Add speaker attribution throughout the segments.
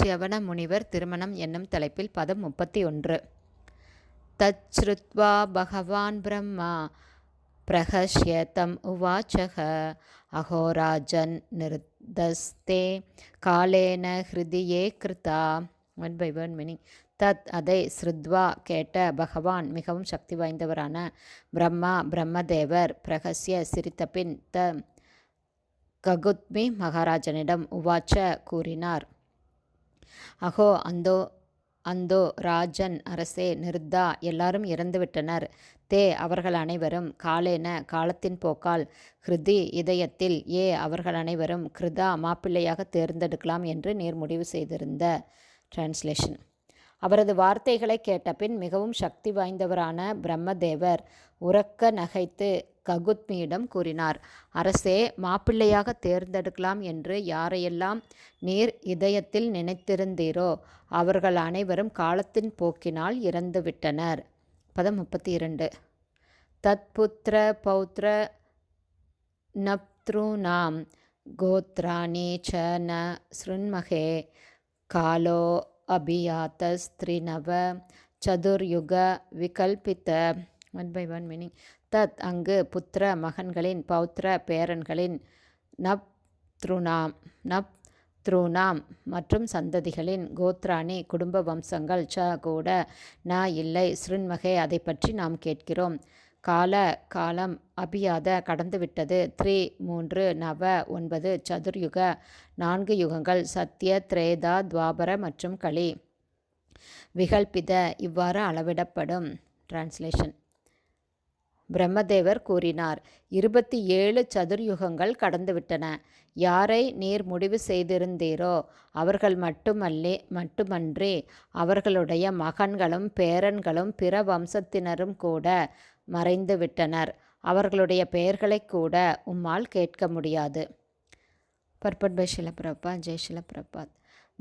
Speaker 1: சியவன முனிவர் திருமணம் என்னும் தலைப்பில் பதம் முப்பத்தி ஒன்று தச்ருத்வா பகவான் பிரம்மா பிரகஷ்ய தம் உவாச்சக. அகோராஜன் நிருதஸ்தே காலேன ஹிருதியே கிருதா ஒன் பை ஒன் மீனிங் தத் அதை ஸ்ருத்வா கேட்ட பகவான் மிகவும் சக்தி வாய்ந்தவரான பிரம்மா பிரம்மதேவர் பிரகசிய சிரித்தபின் த ககுத்மி மகாராஜனிடம் உவாச்ச கூறினார். அகோ அந்தோ அந்தோ ராஜன் அரசே நிருத்தா எல்லாரும் இறந்துவிட்டனர். தே அவர்கள் அனைவரும் காலேன காலத்தின் போக்கால் ஹிருதி இதயத்தில் ஏ அவர்கள் அனைவரும் கிருதா மாப்பிள்ளையாக தேர்ந்தெடுக்கலாம் என்று நேர் முடிவு செய்திருந்த டிரான்ஸ்லேஷன் அவரது வார்த்தைகளை கேட்டபின் மிகவும் சக்தி வாய்ந்தவரான பிரம்மதேவர் உறக்க நகைத்து ககுத்மியிடம் கூறினார் அரசே மாப்பிள்ளையாக தேர்ந்தெடுக்கலாம் என்று யாரையெல்லாம் நீர் இதயத்தில் நினைத்திருந்தீரோ அவர்கள் அனைவரும் காலத்தின் போக்கினால் இறந்துவிட்டனர் பதம் முப்பத்தி இரண்டு தத்புத்திர பௌத்திர நப்த்ருநாம் கோத்ராணி ச ந ஸ்ருன்மகே காலோ அபியாத்தஸ்திரினவ சதுர்யுக விகல்பித்த ஒன் பை ஒன் மீனிங் தத் அங்கு புத்திர மகன்களின் பௌத்திர பேரன்களின் நப் த்ருணாம் நப் த்ருணாம் மற்றும் சந்ததிகளின் கோத்ராணி குடும்ப வம்சங்கள் ச கூட ந இல்லை ஸ்ருண்மகே அதை பற்றி நாம் கேட்கிறோம். கால காலம் அபியாத கடந்துவிட்டது த்ரீ மூன்று நவ ஒன்பது சதுர்யுக நான்கு யுகங்கள் சத்திய திரேதா துவாபர மற்றும் களி. விகல்பித இவ்வாறு அளவிடப்படும். டிரான்ஸ்லேஷன் பிரம்மதேவர் கூறினார். இருபத்தி ஏழு சதுர்யுகங்கள் கடந்துவிட்டன. யாரை நீர் முடிவு செய்திருந்தீரோ அவர்கள் மட்டுமல்லே மட்டுமன்றி அவர்களுடைய மகன்களும் பேரன்களும் பிற வம்சத்தினரும் கூட மறைந்து விட்டனர் அவர்களுடைய பெயர்களை கூட உம்மால் கேட்க முடியாது. பர்பட் பை ஷிலப்பிரபா ஜெய்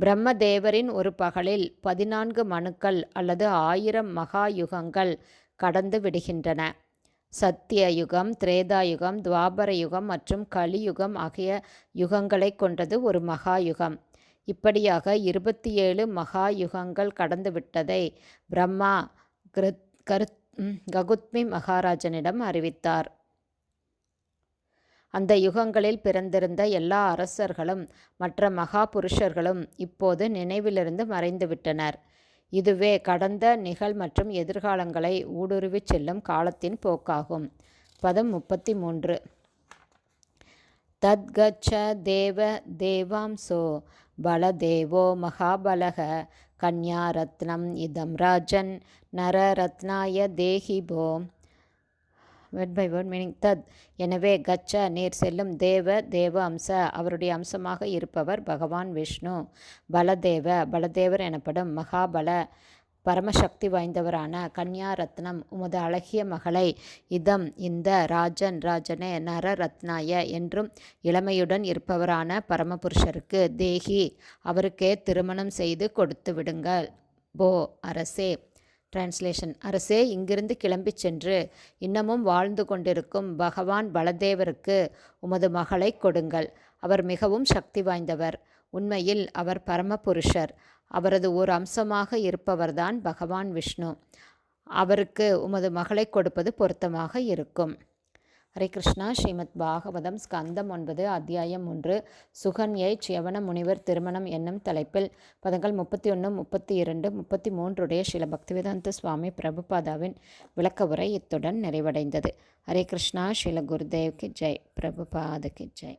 Speaker 1: பிரம்மதேவரின் ஒரு பகலில் பதினான்கு மனுக்கள் அல்லது ஆயிரம் மகா யுகங்கள் கடந்து விடுகின்றன. சத்தியயுகம் யுகம் திரேதா யுகம் துவாபர யுகம் மற்றும் கலியுகம் ஆகிய யுகங்களை கொண்டது ஒரு மகாயுகம். இப்படியாக இருபத்தி ஏழு மகாயுகங்கள் கடந்துவிட்டதை பிரம்மா கிருத் கருத் ககுத்மி மகாராஜனிடம் அறிவித்தார். அந்த யுகங்களில் பிறந்திருந்த எல்லா அரசர்களும் மற்ற மகா புருஷர்களும் இப்போது நினைவிலிருந்து மறைந்துவிட்டனர். இதுவே கடந்த நிகழ் மற்றும் எதிர்காலங்களை ஊடுருவிச் செல்லும் காலத்தின் போக்காகும். பதம் முப்பத்தி மூன்று தத்கச்ச தேவ தேவாம்சோ பலதேவோ மகாபலக கன்யா ரத்னம் இதம் ராஜன் நரரத்னாய தேஹிபோ வேர்ட் பை வேர்ட் மீனிங் தத். எனவே கச்ச நீர் செல்லும் தேவ தேவ அம்ச அவருடைய அம்சமாக இருப்பவர் பகவான் விஷ்ணு. பலதேவ பலதேவர் எனப்படும் மகாபல பரமசக்தி வாய்ந்தவரான கன்யா ரத்னம் உமது அழகிய மகளை இதம் இந்த ராஜன் ராஜனே நர ரத்னாய என்றும் இளமையுடன் இருப்பவரான பரமபுருஷருக்கு தேகி அவருக்கே திருமணம் செய்து கொடுத்து விடுங்கள். போ அரசே. டிரான்ஸ்லேஷன் அரசே இங்கிருந்து கிளம்பிச் சென்று இன்னமும் வாழ்ந்து கொண்டிருக்கும் பகவான் பலதேவருக்கு உமது மகளை கொடுங்கள். அவர் மிகவும் சக்தி வாய்ந்தவர். உண்மையில் அவர் பரமபுருஷர். அவரது ஒரு அம்சமாக இருப்பவர்தான் பகவான் விஷ்ணு. அவருக்கு உமது மகளை கொடுப்பது பொருத்தமாக இருக்கும். ஹரே கிருஷ்ணா. ஸ்ரீமத் பாகவதம் ஸ்கந்தம் ஒன்பது அத்தியாயம் ஒன்று. சுகன்யை சியவன முனிவர் திருமணம் என்னும் தலைப்பில் பதங்கள் முப்பத்தி ஒன்று முப்பத்தி இரண்டு முப்பத்தி மூன்றுடைய ஸ்ரீல பக்திவேதாந்த சுவாமி பிரபுபாதாவின் விளக்க உரை இத்துடன் நிறைவடைந்தது. ஹரே கிருஷ்ணா. ஸ்ரீல குருதேவ்க்கு ஜெய். பிரபுபாதுக்கு ஜெய்.